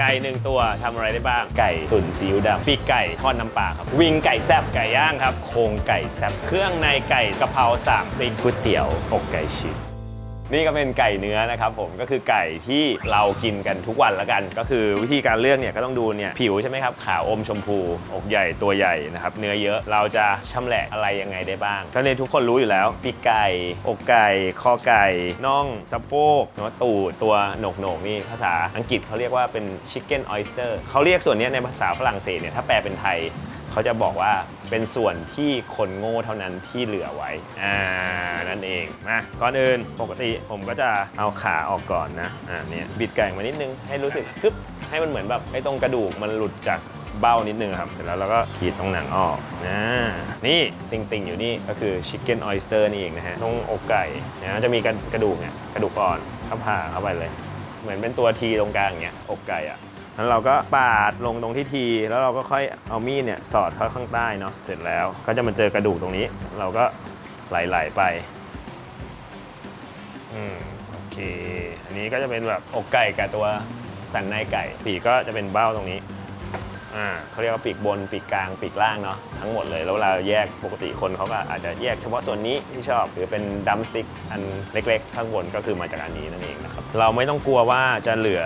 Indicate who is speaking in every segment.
Speaker 1: ไก่หนึ่งตัวทำอะไรได้บ้าง ไก่ตุ๋นซีอิ๊วดำปีกไก่ทอดน้ำปลาครับ วิงไก่แซบไก่ย่างครับ โครงไก่แซบเครื่องในไก่กะเพราสามพริกก๋วยเตี๋ยวอกไก่ฉีก นี่ก็เป็นไก่เนื้อนะครับผมก็คือไก่ที่เรากินกันทุกวันละกัน ก็คือวิธีการเลือกเนี่ยก็ต้องดูเนี่ยผิวใช่ไหมครับขาวอมชมพูอกใหญ่ตัวใหญ่นะครับเนื้อเยอะเราจะชำแหละอะไรยังไงได้บ้างก็เลยทุกคนรู้อยู่แล้วปีกไก่อกไก่คอไก่น่องสะโพกเนื้อตูดตัวโหนกโหนกนี่ภาษาอังกฤษเขาเรียกว่าเป็น chicken oyster เขาเรียกส่วนนี้ในภาษาฝรั่งเศสเนี่ยถ้าแปลเป็นไทย เขาจะบอกว่าเป็นส่วนที่คนโง่เท่านั้นที่เหลือไว้อ่านั่นเองนะก่อนอื่นปกติผมก็จะเอาขาออกก่อนนะอ่าเนี่ยบิดไก่มานิดนึงให้รู้สึกปึ๊บให้มันเหมือนแบบไอ้ตรงกระดูกมันหลุดจากเบ้านิดนึงครับ เสร็จแล้วเราก็ขีดตรงหนังออกนะนี่ติ่งๆ อยู่นี่ก็คือ chicken oyster นี่เองนะฮะตรงอกไก่นะจะมีกระกระดูกเนี่ยกระดูกอ่อนเข้าผ่าเข้าไปเลย เหมือนเป็นตัวทีตรงกลางอย่างเงี้ยอกไก่อะ แล้วเราก็ปาดลงตรงที่ที แล้วเราก็ค่อยเอามีดเนี่ยสอดเข้าข้างใต้เนาะเสร็จแล้วก็จะมาเจอกระดูกตรงนี้ เราก็ไหลๆไปอืมโอเค อันนี้ก็จะเป็นแบบอกไก่กับตัวสันในไก่ ปีกก็จะเป็นเบ้าตรงนี้อ่าเขาเรียกว่าปีกบนปีกกลางปีกล่างเนาะทั้งหมดเลยแล้วเวลาแยกปกติคนเขาก็อาจจะแยกเฉพาะส่วนนี้ที่ชอบ หรือเป็นดัมสติ๊กอันเล็ก ๆ ข้างบนก็คือมาจากอันนี้นั่นเองนะครับเราไม่ต้องกลัวว่าจะเหลือ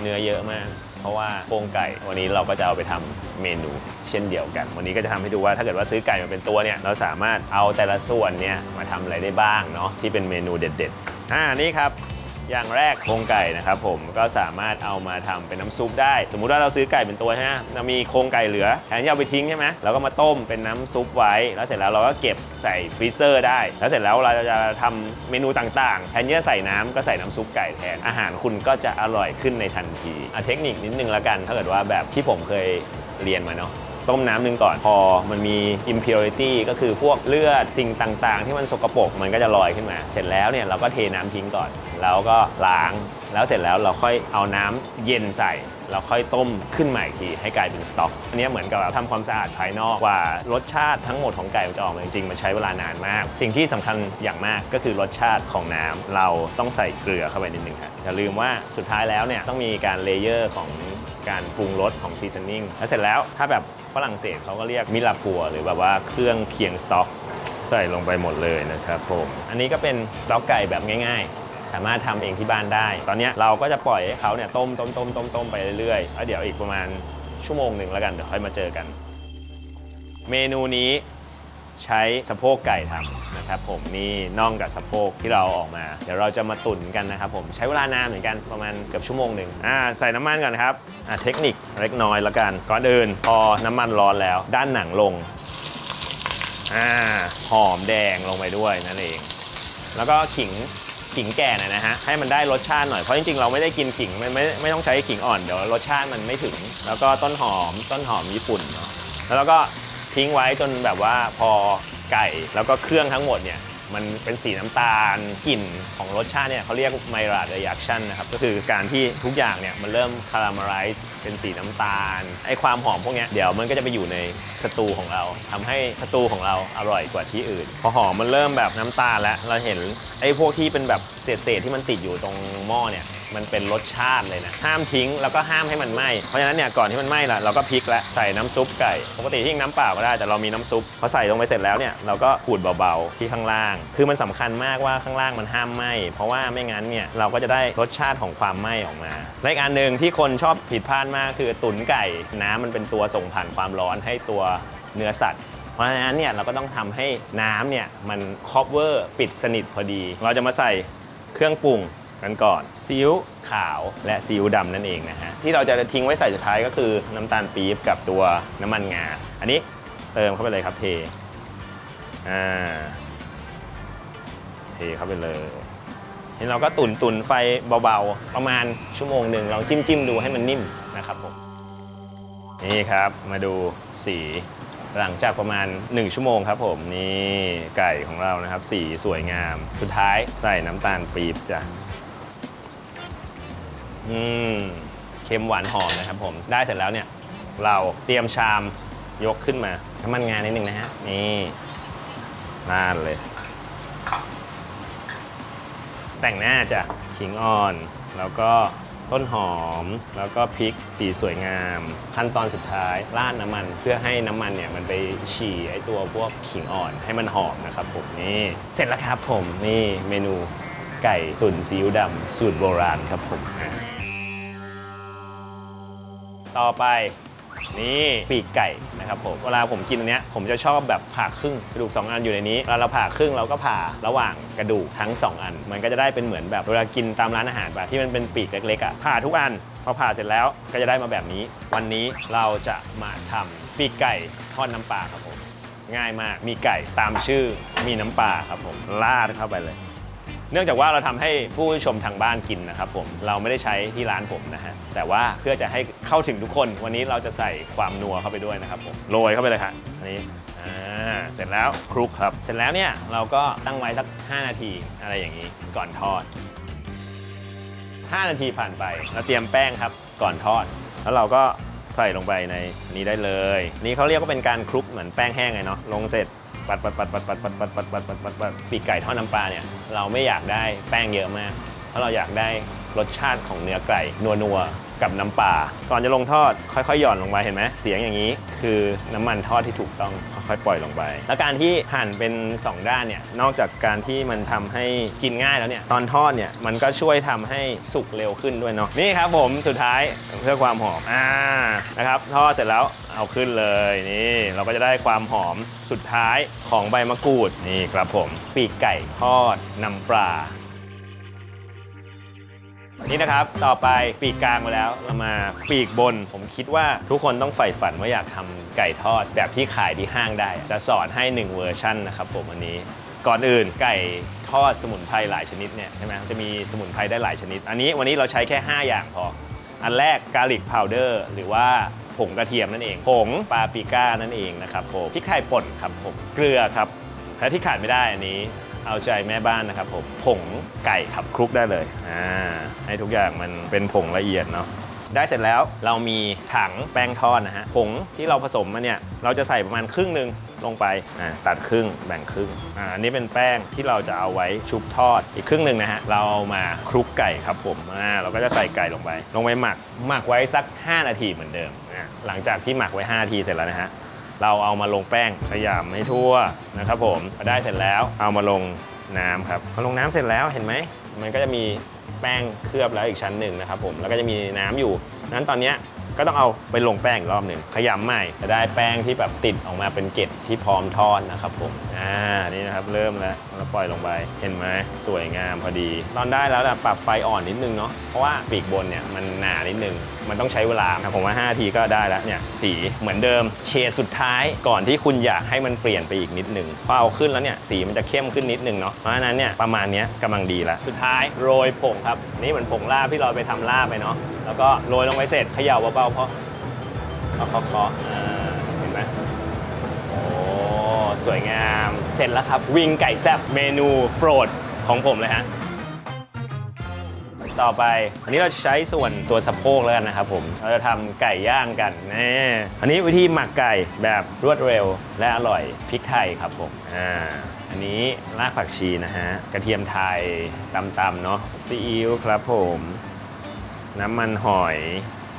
Speaker 1: เนื้อเยอะมาก เพราะว่าโครงไก่วันนี้เราก็จะเอาไปทำเมนู เช่นเดียวกัน วันนี้ก็จะทำให้ดูว่าถ้าเกิดว่าซื้อไก่มาเป็นตัวเนี่ยเราสามารถเอาแต่ละส่วนเนี่ยมาทำอะไรได้บ้างเนาะที่เป็นเมนูเด็ดๆอ่านี่ครับ อย่างแรกโครงไก่นะครับผมก็สามารถเอามาทำเป็นน้ำซุปได้ สมมุติว่าเราซื้อไก่เป็นตัวใช่ไหมมีโครงไก่เหลือแทนที่เอาไปทิ้งใช่ไหมเราก็มาต้มเป็นน้ำซุปไว้ แล้วเสร็จแล้วเราก็เก็บใส่ฟรีเซอร์ได้ แล้วเสร็จแล้วเราจะทำเมนูต่างๆ แทนที่จะใส่น้ำก็ใส่น้ำซุปไก่แทน อาหารคุณก็จะอร่อยขึ้นในทันทีอะเทคนิคนิดนึงละกัน ถ้าเกิดว่าแบบที่ผมเคยเรียนมาเนาะต้มน้ำหนึ่งก่อนพอมันมี impurity ก็คือพวกเลือดสิ่งต่างๆ ที่มันสกปรกมันก็จะลอยขึ้นมา เสร็จแล้วเนี่ยเราก็เทน้ำทิ้งก่อน แล้วก็ล้าง แล้วเสร็จแล้วเราค่อยเอาน้ำเย็นใส่เราค่อยต้มขึ้นใหม่อีกทีให้กลายเป็นสต๊อก อันนี้เหมือนกับแบบทำความสะอาดภายนอกว่ารสชาติทั้งหมดของไก่มันจะออกมาจริงๆมันใช้เวลานานมาก สิ่งที่สำคัญอย่างมากก็คือรสชาติของน้ำเราต้องใส่เกลือเข้าไปนิดนึงครับอย่าลืมว่าสุดท้ายแล้วเนี่ยต้องมีการเลเยอร์ของการปรุงรสของซีซันนิ่งแล้วเสร็จแล้วถ้าแบบฝรั่งเศสเขาก็เรียกมิลาปัว หรือแบบว่าเครื่องเคียงสต๊อก ใส่ลงไปหมดเลยนะครับผม อันนี้ก็เป็นสต๊อกไก่แบบง่ายๆ สามารถทำเองที่บ้านได้ ตอนนี้เราก็จะปล่อยให้เขาเนี่ยต้มต้มต้มต้มต้มไปเรื่อยๆแล้วเดี๋ยวอีกประมาณชั่วโมงหนึ่งแล้วกันเดี๋ยวค่อยมาเจอกัน เมนูนี้ใช้สะโพกไก่ทำนะครับผมนี่น่องกับสะโพกที่เราออกมา เดี๋ยวเราจะมาตุ๋นกันนะครับผมใช้เวลานานเหมือนกันประมาณเกือบชั่วโมงหนึ่งอ่าใส่น้ำมันก่อนครับอ่าเทคนิคเล็กน้อยละกันก่อนอื่นพอน้ำมันร้อนแล้ว ด้านหนังลงอ่าหอมแดงลงไปด้วยนั่นเอง แล้วก็ขิง ขิงแก่หน่อยนะฮะให้มันได้รสชาติหน่อยเพราะจริงๆเราไม่ได้กินขิงไม่ไม่ไม่ต้องใช้ขิงอ่อนเดี๋ยวรสชาติมันไม่ถึง แล้วก็ต้นหอมต้นหอมญี่ปุ่นเนาะแล้วเราก็ทิ้งไว้จนแบบว่าพอไก่แล้วก็เครื่องทั้งหมดเนี่ย มันเป็นสีน้ำตาลกลิ่นของรสชาติเนี่ยเขาเรียกไมราดเร a c ชั่นนะครับก็คือการที่ทุกอย่างเนี่ยมันเริ่มคาราเมลไรซ์เป็นสีน้ำตาลไอความหอมพวกเนี้ยเดี๋ยวมันก็จะไปอยู่ในสตูของเราทำให้สตูของเราอร่อยกว่าที่อื่น พอหอมมันเริ่มแบบน้ำตาลแล้วเราเห็นไอพวกที่เป็นแบบเศษๆที่มันติดอยู่ตรงหม้อเนี่ย มันเป็นรสชาติเลยนะห้ามทิ้งแล้วก็ห้ามให้มันไหม้เพราะฉะนั้นเนี่ยก่อนที่มันไหม้ละเราก็พลิกแล้วใส่น้ำซุปไก่ปกติที่น้ำเปล่าก็ได้แต่เรามีน้ำซุปพอใส่ลงไปเสร็จแล้วเนี่ยเราก็ขูดเบาๆที่ข้างล่าง คือมันสำคัญมากว่าข้างล่างมันห้ามไหม้เพราะว่าไม่งั้นเนี่ยเราก็จะได้รสชาติของความไหม้ออกมาและอีกอันหนึ่งที่คนชอบผิดพลาดมากคือตุ๋นไก่น้ำมันเป็นตัวส่งผ่านความร้อนให้ตัวเนื้อสัตว์ เพราะฉะนั้นเนี่ยเราก็ต้องทำให้น้ำเนี่ยมัน cover ปิดสนิทพอดี เราจะมาใส่เครื่องปรุง กันก่อน ซีอิ๊วขาวและซีอิ๊วดำนั่นเองนะฮะ ที่เราจะทิ้งไว้ใส่สุดท้ายก็คือน้ำตาลปี๊บกับตัวน้ำมันงา อันนี้เติมเข้าไปเลยครับเท อ่า เทเข้าไปเลยทีนี้เราก็ตุนตุนไฟเบาๆ ประมาณชั่วโมงหนึ่งลองจิ้มจิ้มดูให้มันนิ่มนะครับผม นี่ครับมาดูสีหลังจากประมาณ 1 ชั่วโมงครับผม นี่ไก่ของเรานะครับ สีสวยงาม สุดท้ายใส่น้ำตาลปี๊บจ้ะ อืมเค็มหวานหอมนะครับผมได้เสร็จแล้วเนี่ยเราเตรียมชามยกขึ้นมาน้ำมันงานนิดนึงนะฮะนี่น่านเลย แต่งหน้าจ้ะขิงอ่อน แล้วก็ต้นหอมแล้วก็พริกสีสวยงาม ขั้นตอนสุดท้ายราดน้ำมันเพื่อให้น้ำมันเนี่ยมันไปฉี่ไอตัวพวกขิงอ่อนให้มันหอมนะครับผมนี่เสร็จแล้วครับผมนี่เมนู ไก่ตุ๋นซีอิ๊วดำสูตรโบราณครับผม ต่อไปนี่ปีกไก่นะครับผมเวลาผมกินอันเนี้ยผมจะชอบแบบผ่าครึ่งกระดูกสองอันอยู่ในนี้เวลาเราผ่าครึ่งเราก็ผ่าระหว่างกระดูกทั้งสองอัน มันก็จะได้เป็นเหมือนแบบเวลากินตามร้านอาหารแบบที่มันเป็นปีกเล็กๆอะผ่าทุกอันพอผ่าเสร็จแล้วก็จะได้มาแบบนี้ วันนี้เราจะมาทำปีกไก่ทอดน้ำปลาครับผมง่ายมากมีไก่ตามชื่อมีน้ำปลาครับผมราดเข้าไปเลย เนื่องจากว่าเราทำให้ผู้ชมทางบ้านกินนะครับผมเราไม่ได้ใช้ที่ร้านผมนะฮะแต่ว่าเพื่อจะให้เข้าถึงทุกคน วันนี้เราจะใส่ความนัวเข้าไปด้วยนะครับผมโรยเข้าไปเลยครับอันนี้เสร็จแล้วคลุกครับ เสร็จแล้วเนี่ยเราก็ตั้งไว้สัก 5 นาทีอะไรอย่างนี้ก่อนทอด 5 นาทีผ่านไปเราเตรียมแป้งครับก่อนทอด แล้วเราก็ใส่ลงไปในนี้ได้เลย นี่เขาเรียกว่าเป็นการคลุกเหมือนแป้งแห้งไงเนาะลงเสร็จ ปัดปัดปัดปัดปัดปัดปัดปัดปัดปัดปัดปัดปีกไก่ทอดน้ำปลาเนี่ยเราไม่อยากได้แป้งเยอะมาก เพราะเราอยากได้รสชาติของเนื้อไก่นัวๆ กับน้ำปลาก่อนจะลงทอดค่อยๆ หย่อนลงไปเห็นไหมเสียงอย่างนี้ คือน้ำมันทอดที่ถูกต้องค่อยๆปล่อยลงไป แล้วการที่หั่นเป็น 2 ด้านเนี่ยนอกจากการที่มันทำให้กินง่ายแล้วเนี่ยตอนทอดเนี่ยมันก็ช่วยทำให้สุกเร็วขึ้นด้วยเนาะนี่ครับผมสุดท้ายเพื่อความหอมอ่านะครับทอดเสร็จแล้วเอาขึ้นเลยนี่เราก็จะได้ความหอมสุดท้ายของใบมะกรูดนี่ครับผม ปีกไก่ทอดน้ำปลา นี่นะครับต่อไปปีกกลางมาแล้วเรามาปีกบน ผมคิดว่าทุกคนต้องใฝ่ฝันว่าอยากทำไก่ทอด แบบที่ขายที่ห้างได้ จะสอนให้ 1 เวอร์ชันนะครับผมอันนี้ ก่อนอื่นไก่ทอดสมุนไพรหลายชนิดเนี่ยใช่ไหมจะมีสมุนไพรได้หลายชนิด อันนี้วันนี้เราใช้แค่ 5 อย่างพอ อันแรกกาลิกพาวเดอร์หรือว่าผงกระเทียมนั่นเอง ผงปาปริก้านั่นเองนะครับผมพริกไทยป่นครับผมเกลือครับและที่ขาดไม่ได้อันนี้ เอาใจแม่บ้านนะครับผมผงไก่ครับคลุกได้เลยอ่าให้ทุกอย่างมันเป็นผงละเอียดเนาะได้เสร็จแล้วเรามีถังแป้งทอดนะฮะผงที่เราผสมมาเนี่ยเราจะใส่ประมาณครึ่งหนึ่งลงไปอ่าตัดครึ่งแบ่งครึ่งอ่าอันนี้เป็นแป้งที่เราจะเอาไว้ชุบทอดอีกครึ่งหนึ่งนะฮะเราเอามาคลุกไก่ครับผมอ่าเราก็จะใส่ไก่ลงไป ลงไปหมักหมักไว้สัก 5 นาทีเหมือนเดิมอ่าหลังจากที่หมักไว้ 5 นาทีเสร็จแล้วนะฮะ เราเอามาลงแป้งขยำให้ทั่วนะครับผมพอได้เสร็จแล้วเอามาลงน้ำครับพอลงน้ำเสร็จแล้วเห็นไหมมันก็จะมีแป้งเคลือบแล้วอีกชั้นหนึ่งนะครับผมแล้วก็จะมีน้ำอยู่นั้นตอนนี้ ก็ต้องเอาไปลงแป้งอีกรอบหนึ่งขยำใหม่จะได้แป้งที่แบบติดออกมาเป็นเกล็ดที่พร้อมทอดนะครับผมอ่านี่นะครับเริ่มแล้วแล้วปล่อยลงไปเห็นไหมสวยงามพอดี ตอนได้แล้วนะปรับไฟอ่อนนิดนึงเนาะเพราะว่าปีกบนเนี่ยมันหนานิดนึง มันต้องใช้เวลาผมว่า 5 ทีก็ได้แล้วเนี่ยสีเหมือนเดิมเฉดสุดท้ายก่อนที่คุณอยากให้มันเปลี่ยนไปอีกนิดนึงพอเอาขึ้นแล้วเนี่ยสีมันจะเข้มขึ้นนิดนึงเนาะเพราะฉะนั้นเนี่ยประมาณนี้กำลังดีล้วสุดท้ายโรยผงครับนี่เหมือนผงลาบที่เราไปทำลาบไปเนาะแล้วก็โรยลงไปเสร็จเขย่าเบาๆเพราะเคาะเคาะอ่าเห็นไหมโอ้สวยงามเสร็จแล้วครับ วิงไก่แซบเมนูโปรดของผมเลยฮะต่อไปอันนี้เราจะใช้ส่วนตัวสะโพกแล้วกันนะครับผม เราจะทำไก่ย่างกันนี่อันนี้วิธีหมักไก่แบบรวดเร็วและอร่อยพริกไทยครับผมอ่าอันนี้รากผักชีนะฮะ กระเทียมไทยตำๆเนาะซีอิ๊วครับผม น้ำมันหอย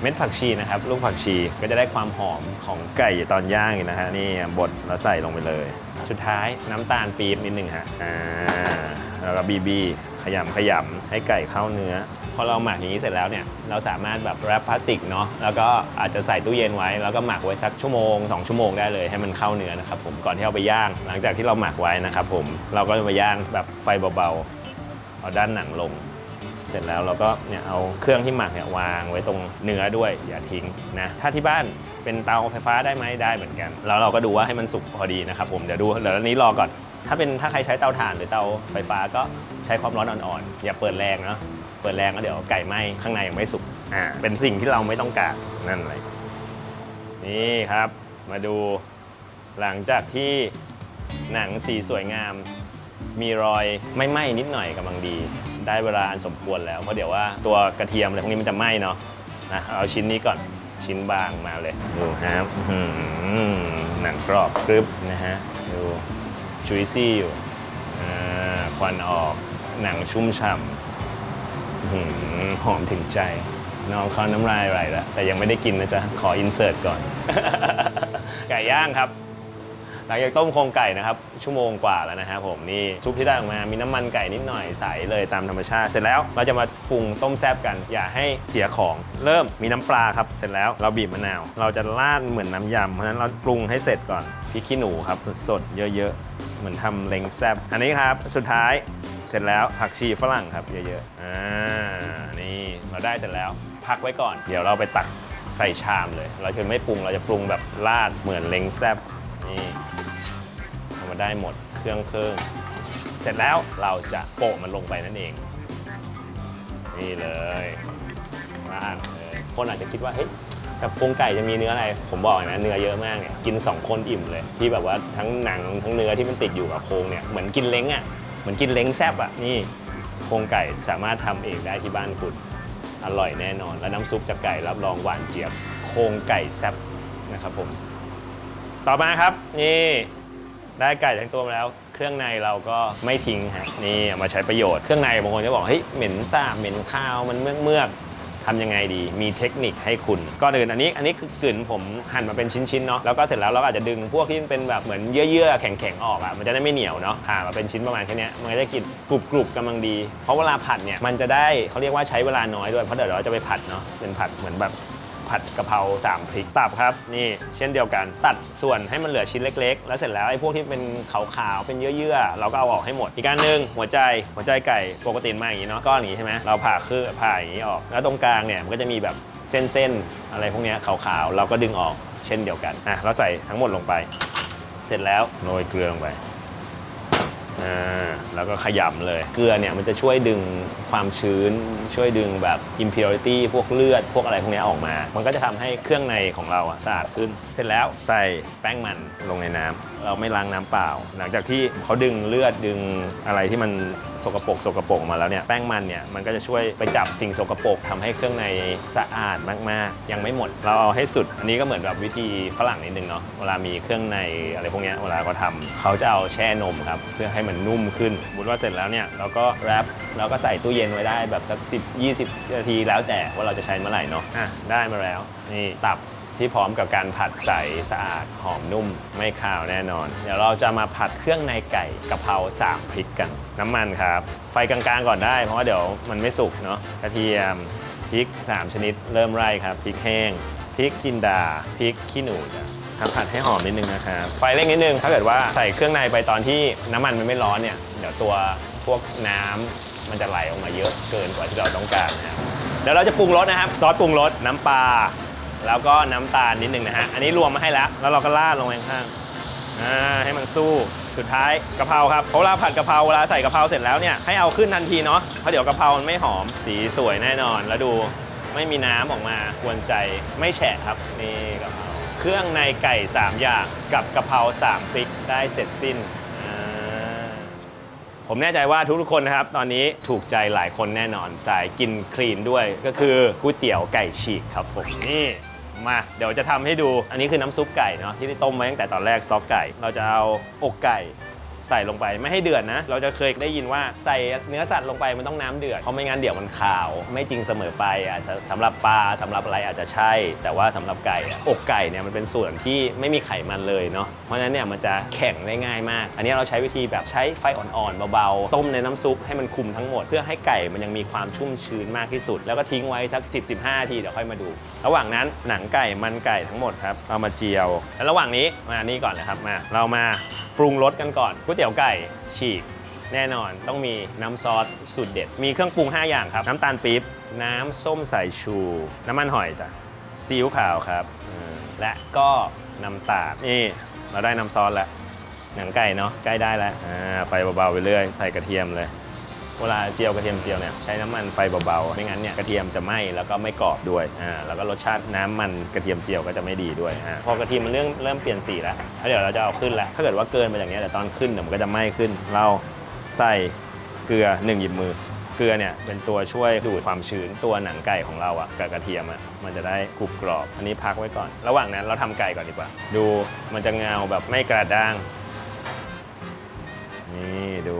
Speaker 1: ม็ดผักชีนะครับลูกผักชีก็จะได้ความหอมของไก่ตอนย่างนะฮะนี่บดแล้วใส่ลงไปเลย สุดท้ายน้ำตาลปี๊บนิดหนึ่งฮะอ่าแล้วก็บีบีขยำขยำให้ไก่เข้าเนื้อพอเราหมักอย่างนี้เสร็จแล้วเนี่ยเราสามารถแบบแรปพลาสติกเนาะแล้วก็อาจจะใส่ตู้เย็นไว้ แล้วก็หมักไว้สักชั่วโมง 2 ชั่วโมงได้เลยให้มันเข้าเนื้อนะครับผมก่อนที่เอาไปย่าง หลังจากที่เราหมักไว้นะครับผมเราก็จะมาย่างแบบไฟเบาๆเอาด้านหนังลง ร็จแล้วเราก็เนี่ยเอาเครื่องที่หมักเนี่ยวางไว้ตรงเนื้อด้วยอย่าทิ้งนะถ้าที่บ้านเป็นเตาไฟฟ้าได้ไหมได้เหมือนกัน แล้วเราก็ดูว่าให้มันสุกพอดีนะครับผมเดี๋ยวดูเดี๋ยวอันนี้รอก่อน ถ้าเป็นถ้าใครใช้เตาถ่านหรือเตาไฟฟ้าก็ใช้ความร้อนอ่อนๆอย่าเปิดแรงเนาะเปิดแรงก็เดี๋ยวไก่ไหม้ข้างในยังไม่สุกอ่าเป็นสิ่งที่เราไม่ต้องการนั่นเลยนี่ครับมาดูหลังจากที่หนังสีสวยงาม มีรอยไม่ไหม้นิดหน่อยกำลังดี ได้เวลาอันสมควรแล้ว เพราะเดี๋ยวว่าตัวกระเทียมอะไรพวกนี้มันจะไหม้เนาะนะเอาชิ้นนี้ก่อนชิ้นบางมาเลยดูครับหนังกรอบกรึบนะฮะดูจุยซี่อยู่ควันออกหนังชุ่มฉ่ำหอหอมถึงใจน้องเขาน้ำลายไหลแล้วแต่ยังไม่ได้กินนะจ๊ะ ขออินเสิร์ตก่อน ไก่ย่างครับ หลังจากต้มโครงไก่นะครับชั่วโมงกว่าแล้วนะครับผมนี่ซุปที่ได้ออกมามีน้ำมันไก่นิดหน่อยใสเลยตามธรรมชาติ เสร็จแล้วเราจะมาปรุงต้มแซบกัน อย่าให้เสียของเริ่มมีน้ำปลาครับเสร็จแล้วเราบีบมะนาว เราจะราดเหมือนน้ำยำเพราะฉะนั้นเราปรุงให้เสร็จก่อนพริกขี้หนูครับสดๆเยอะๆเหมือนทำเล้งแซบอันนี้ครับสุดท้ายเสร็จแล้วผักชีฝรั่งครับเยอะๆอ่านี่เราได้เสร็จแล้วพักไว้ก่อน เดี๋ยวเราไปตักใส่ชามเลย เราจะไม่ปรุงเราจะปรุงแบบราดเหมือนเล้งแซบนี่ ได้หมดเครื่องเครื่องเสร็จแล้วเราจะโปะมันลงไปนั่นเอง นี่เลยราดเลยคนอาจจะคิดว่าเฮ้ยกับโครงไก่จะมีเนื้ออะไร ผมบอกนะเนื้อเยอะมากเนี่ยกิน 2 คนอิ่มเลย ที่แบบว่าทั้งหนังทั้งเนื้อที่มันติดอยู่กับโครงเนี่ยเหมือนกินเล้งอะเหมือนกินเล้งแซบอะนี่โครงไก่สามารถทำเองได้ที่บ้านคุณอร่อยแน่นอน และน้ำซุปจากไก่รับรองหวานเจี๊ยบ โครงไก่แซบนะครับผม ต่อมาครับนี่ ได้ไก่ทั้งตัวมาแล้ว เครื่องในเราก็ไม่ทิ้งฮะนี่เอามาใช้ประโยชน์เครื่องในบางคนจะบอกเฮ้ยเหม็นซ่าเหม็นข้าวมันเมือกเมือกทำยังไงดี มีเทคนิคให้คุณก่อนอื่นอันนี้ อันนี้คือกลืนผมหั่นมาเป็นชิ้นๆเนาะ แล้วก็เสร็จแล้วเราอาจจะดึงพวกที่เป็นแบบเหมือนเยื่อๆแข็งๆออกอะ่ะ มันจะได้ไม่เหนียวเนาะ ผ่ามาเป็นชิ้นประมาณแค่นี้มันก็จะกินกรุบๆกำลังดี เพราะเวลาผัดเนี่ย มันจะได้เขาเรียกว่าใช้เวลาน้อยด้วย เพราะเดี๋ยวเราจะไปผัดเนาะ เป็นผัดเหมือนแบบ ผัดกะเพรา3พริกตับครับ นี่เช่นเดียวกันตัดส่วนให้มันเหลือชิ้นเล็ก ๆ แล้วเสร็จแล้วไอ้พวกที่เป็นขาวๆเป็นเยื่อๆเราก็เอาออกให้หมด อีกการหนึ่งหัวใจหัวใจไก่ปกติมาอย่างนี้เนาะก้อนอย่างนี้ใช่ไหมเราผ่าคือผ่าอย่างนี้ออก แล้วตรงกลางเนี่ยมันก็จะมีแบบเส้นๆอะไรพวกนี้ขาวๆเราก็ดึงออกเช่นเดียวกันอะเราใส่ทั้งหมดลงไป เสร็จแล้วโรยเกลือลงไป อ่าแล้วก็ขยำเลย เกลือเนี่ยมันจะช่วยดึงความชื้น ช่วยดึงแบบ impurity พวกเลือด พวกอะไรพวกเนี้ยออกมา มันก็จะทำให้เครื่องในของเราอะสะอาดขึ้น เสร็จแล้วใส่แป้งมันลงในน้ำ เราไม่ล้างน้ำเปล่า หลังจากที่เขาดึงเลือดดึงอะไรที่มันสกปรกสกปรกมาแล้วเนี่ยแป้งมันเนี่ยมันก็จะช่วยไปจับสิ่งสกปรกทำให้เครื่องในสะอาดมากๆ ยังไม่หมด เราเอาให้สุด อันนี้ก็เหมือนแบบวิธีฝรั่งนิดนึงเนาะเวลามีเครื่องในอะไรพวกเนี้ยเวลาเขาทำเขาจะเอาแช่นมครับเพื่อให้มันนุ่มขึ้นสมมติว่าเสร็จแล้วเนี่ยเราก็แรปเราก็ใส่ตู้เย็นไว้ได้แบบสัก10 20นาทีแล้วแต่ว่าเราจะใช้เมื่อไหร่เนาะอะได้มาแล้วนี่ตับ ที่พร้อมกับการผัดใสสะอาดหอมนุ่มไม่คาวแน่นอน เดี๋ยวเราจะมาผัดเครื่องในไก่กะเพรา3พริกกัน น้ำมันครับ ไฟกลางๆก่อนได้ เพราะว่าเดี๋ยวมันไม่สุกเนาะกระเทียมพริก 3 ชนิดเริ่มไร่ครับพริกแห้งพริกจินดาพริกขี้หนูจ้ะทำผัดให้หอมนิดนึงนะครับไฟเร่งนิดนึงถ้าเกิดว่าใส่เครื่องในไปตอนที่น้ำมันมันไม่ร้อนเนี่ยเดี๋ยวตัวพวกน้ำมันจะไหลออกมาเยอะเกินกว่าที่เราต้องการนะครับเดี๋ยวเราจะปรุงรสนะครับ ซอสปรุงรสน้ำปลา แล้วก็น้ำตาลนิดหนึ่งนะฮะ อันนี้รวมมาให้แล้ว แล้วเราก็ราดลงไปข้างอ่าให้มันสู้ สุดท้ายกะเพราครับเวลาผัดกะเพราเวลาใส่กะเพราเสร็จแล้วเนี่ยให้เอาขึ้นทันทีเนาะ เพราะเดี๋ยวกะเพรามันไม่หอม สีสวยแน่นอน แล้วดูไม่มีน้ำออกมากวนใจ ไม่แฉะครับนี่กะเพราเครื่องในไก่ 3 อย่างกับกะเพรา3พริกได้เสร็จสิ้นผมแน่ใจว่าทุกๆคนนะครับ ตอนนี้ถูกใจหลายคนแน่นอนสายกินคลีนด้วยก็คือก๋วยเตี๋ยวไก่ฉีกครับผมนี่ มาเดี๋ยวจะทำให้ดู อันนี้คือน้ำซุปไก่เนาะที่ได้ต้มไว้ตั้งแต่ตอนแรกสต๊อกไก่ เราจะเอาอกไก่ ใส่ลงไปไม่ให้เดือดนะ เราจะเคยได้ยินว่าใส่เนื้อสัตว์ลงไปมันต้องน้ำเดือดเพราะไม่งั้นเดี๋ยวมันขาว ไม่จริงเสมอไปอะสำหรับปลาสำหรับอะไรอาจจะใช่ แต่ว่าสำหรับไก่ออกไก่เนี่ยมันเป็นส่วนที่ไม่มีไขมันเลยเนาะเพราะฉะนั้นเนี่ยมันจะแข็งได้ง่ายมาก อันนี้เราใช้วิธีแบบใช้ไฟอ่อนๆเบาๆต้มในน้ำซุปให้มันคุมทั้งหมด เพื่อให้ไก่มันยังมีความชุ่มชื้นมากที่สุด แล้วก็ทิ้งไว้สัก 10-15นาทีเดี๋ยวค่อยมาดู ระหว่างนั้นหนังไก่มันไก่ทั้งหมดครับเอามาเจียวแล้วระหว่างนี้มานี่ก่อนเลยครับมาเรามา ปรุงรสกันก่อนก๋วยเตี๋ยวไก่ฉีก แน่นอนต้องมีน้ำซอสสูตรเด็ด มีเครื่องปรุง 5 อย่างครับ น้ำตาลปี๊บน้ำส้มสายชู น้ำมันหอยจ้ะซีอิ๊วขาวครับอืมและก็น้ำตาลนี่เราได้น้ำซอสแล้วหนังไก่เนาะใกล้ได้แล้วอ่าไฟเบาๆไปเรื่อย ใส่กระเทียมเลย เวลาเจียวกระเทียมเจียวเนี่ยใช้น้ำมันไฟเบาๆ ไม่งั้นเนี่ยกระเทียมจะไหม้แล้วก็ไม่กรอบด้วยอ่าแล้วก็รสชาติน้ำมันกระเทียมเจียวก็จะไม่ดีด้วยอ่าพอกระเทียมมันเริ่มเริ่มเปลี่ยนสีแล้วแล้วเดี๋ยวเราจะเอาขึ้นแล้วถ้าเกิดว่าเกินไปอย่างเนี้ยเดี๋ยวตอนขึ้นเดี๋ยมันก็จะไหม้ขึ้น เราใส่เกลือหนึ่งหยิบมือเกลือเนี่ยเป็นตัวช่วยดูดความชื้นตัวหนังไก่ของเราอะกับกระเทียมอะมันจะได้กรุบกรอบ อันนี้พักไว้ก่อน ระหว่างนั้นเราทำไก่ก่อนดีกว่า ดูมันจะเงาแบบไม่กระด้าง นี่ดู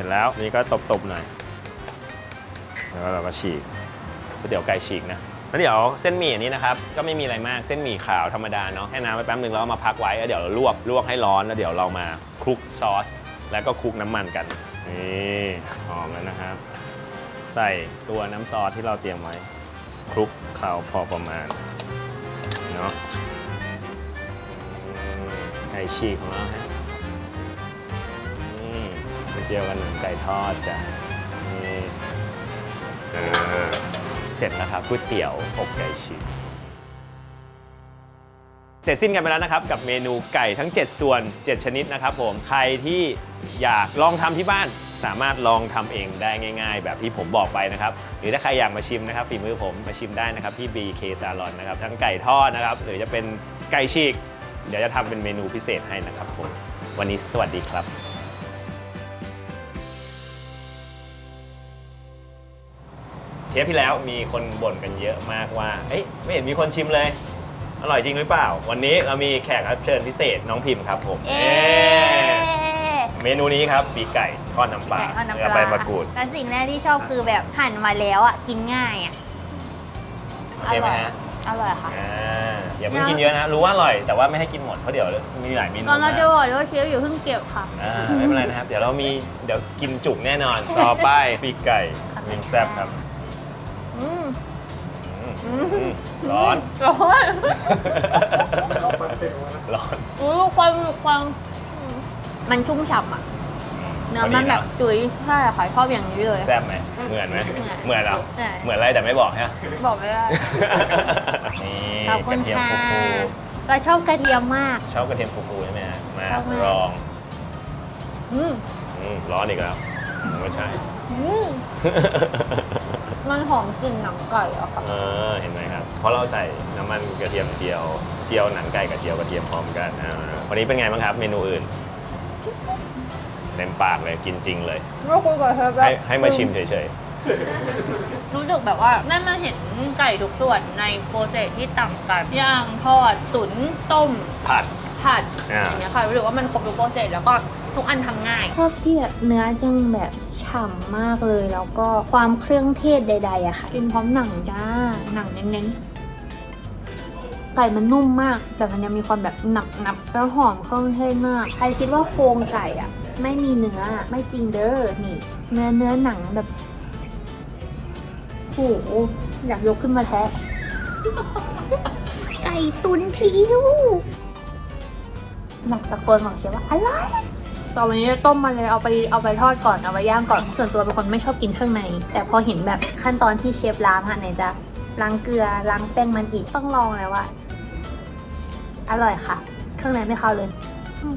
Speaker 1: ร็จแล้วนี่ก็ตบๆหน่อย แล้วเราก็ฉีกก๋วยเตี๋ยวไก่ฉีกนะแล้วเดี๋ยวเส้นหมี่อันนี้นะครับก็ไม่มีอะไรมากเส้นหมี่ขาวธรรมดาเนาะให้น้ำไว้แป๊บนึงแล้วเอามาพักไว้แล้วเดี๋ยวเราลวกลวกให้ร้อนแล้วเดี๋ยวเรามาคลุกซอส แล้วก็คลุกน้ำมันกันนี่หอมแล้วนะครับ ใส่ตัวน้ำซอสที่เราเตรียมไว้คลุกเคล้าพอประมาณเนาะไก่ฉีกของเราฮะ จียวกันหมือนไก่ทอดจ้ะนี่เสร็จแล้วครับก๋วยเตี๋ยวอกไก่ฉีกเสร็จสิ้นกันไปแล้วนะครับ กับเมนูไก่ทั้ง 7 ส่วน 7 ชนิดนะครับผมใครที่อยากลองทำที่บ้านสามารถลองทำเองได้ง่าย ๆ แบบที่ผมบอกไปนะครับ หรือถ้าใครอยากมาชิมนะครับฝีมือผมมาชิมได้นะครับที่ BK Salon นะครับทั้งไก่ทอดนะครับ หรือจะเป็นไก่ฉีก เดี๋ยวจะทำเป็นเมนูพิเศษให้นะครับผมวันนี้สวัสดีครับ เทปที่แล้วมีคนบ่นกันเยอะมากว่า เอ้ยไม่เห็นมีคนชิมเลย อร่อยจริงหรือเปล่า วันนี้เรามีแขกรับเชิญพิเศษน้องพิมพ์ครับผม
Speaker 2: เอ๊
Speaker 1: เอ๊เมนูนี้ครับปีกไก่ทอดน้ำปลา
Speaker 2: ไก่ทอดน้ำป
Speaker 1: แล้ว
Speaker 2: ลา
Speaker 1: ใบมะกรูด
Speaker 2: แต่สิ่งแรกที่ชอบคือแบบหั่นมาแล้วอะกินง่ายอะ
Speaker 1: โอเคไหมฮะ
Speaker 2: อร่อยค่ะ
Speaker 1: อ่าอย่าเพิ่งกินเยอะนะ รู้ว่าอร่อยแต่ว่าไม่ให้กินหมดเพราะเดี๋ยวมีหลายเมนู
Speaker 2: ตอนเรา
Speaker 1: มาก
Speaker 2: จะบอกเลยว่าเชฟอยู่เพิ่งเก็บค่ะ
Speaker 1: อ่าไม่เป็นไรนะครับ เดี๋ยวเรามีเดี๋ยวกินจุกแน่นอน ต่อไปปีกไก่
Speaker 2: ขอบคุณ
Speaker 1: วิงแซ่บครับ ร้อน
Speaker 2: ร้อน
Speaker 1: ร้อน
Speaker 2: อู้ความความอืมมันชุ่มฉ่ำอะ เนื้อมันแบบจุ๋ยใช่ค่ะชอบอย่างนี้เลย
Speaker 1: แซ่บไหม เหมือนไหม
Speaker 2: เหมือน
Speaker 1: เหมือนเหรอ
Speaker 2: ใช่
Speaker 1: เหมือนอะไรแต่ไม่บอกฮะ
Speaker 2: บอกไม่ได้
Speaker 1: นี่
Speaker 2: ขอบคุ
Speaker 1: ก
Speaker 2: ณ
Speaker 1: ระเทียม
Speaker 2: ค่ะ
Speaker 1: ฟู
Speaker 2: เราชอบกระเทียมมาก
Speaker 1: ๆชอบกระเทียมฟูๆใช่ไหมฮะมา
Speaker 2: ชอบมาก
Speaker 1: ลอง
Speaker 2: อืม
Speaker 1: อืมร้อนอีกแล้วไม่ใช่
Speaker 2: อื มมันหอมกลิ่นหนังไก่อะค่ะ
Speaker 1: เออเห็นไหมครับ เพราะเราใส่น้ำมันกระเทียมเจียว เจียวหนังไก่กับเจียวกระเทียมพร้อมกันอ่าวันนี้เป็นไงบ้างครับ เมนูอื่น เต็มปากเลยกินจริงเลย
Speaker 2: ไม่คุยกับเธอ
Speaker 1: ให้ให้มาชิมเฉย
Speaker 2: รู้สึกแบบว่าได้มาเห็นไก่ทุกส่วนในโปรเซสที่ต่างกันย่างทอดตุ๋นต้ม
Speaker 1: ๆผัด
Speaker 2: ผัด
Speaker 1: อ่า
Speaker 2: อย่างเงี้ยค่ะรู้สึกว่ามันครบทุกโปรเซสแล้วก็ ทุกอันทำง่าย
Speaker 3: ชอบที่แบบเนื้อจังแบบฉ่ำมากเลย แล้วก็ความเครื่องเทศใดๆอะค่ะกินพร้อมหนังจ้าหนังเน้นๆไก่มันนุ่มมาก แต่มันยังมีความแบบหนับนับๆแล้วหอมเครื่องเทศมาก ใครคิดว่าโครงไก่อะไม่มีเนื้อไม่จริงเด้อนี่ เนื้อเนื้อหนังแบบโหอยากยกขึ้นมาแทะไก่ตุนคิ้วหนักตะโกนบอกเชียวว่าอร่อย ต่อไปนี้จะต้มมาเลยเอาไปเอาไปทอดก่อนเอาไปย่างก่อน ส่วนตัวเป็นคนไม่ชอบกินเครื่องใน แต่พอเห็นแบบขั้นตอนที่เชฟล้างอะไหนจะล้างเกลือล้างแป้งมันอีกต้องลองเลยว่าอร่อยค่ะ เครื่องในไม่เข้าเลยอื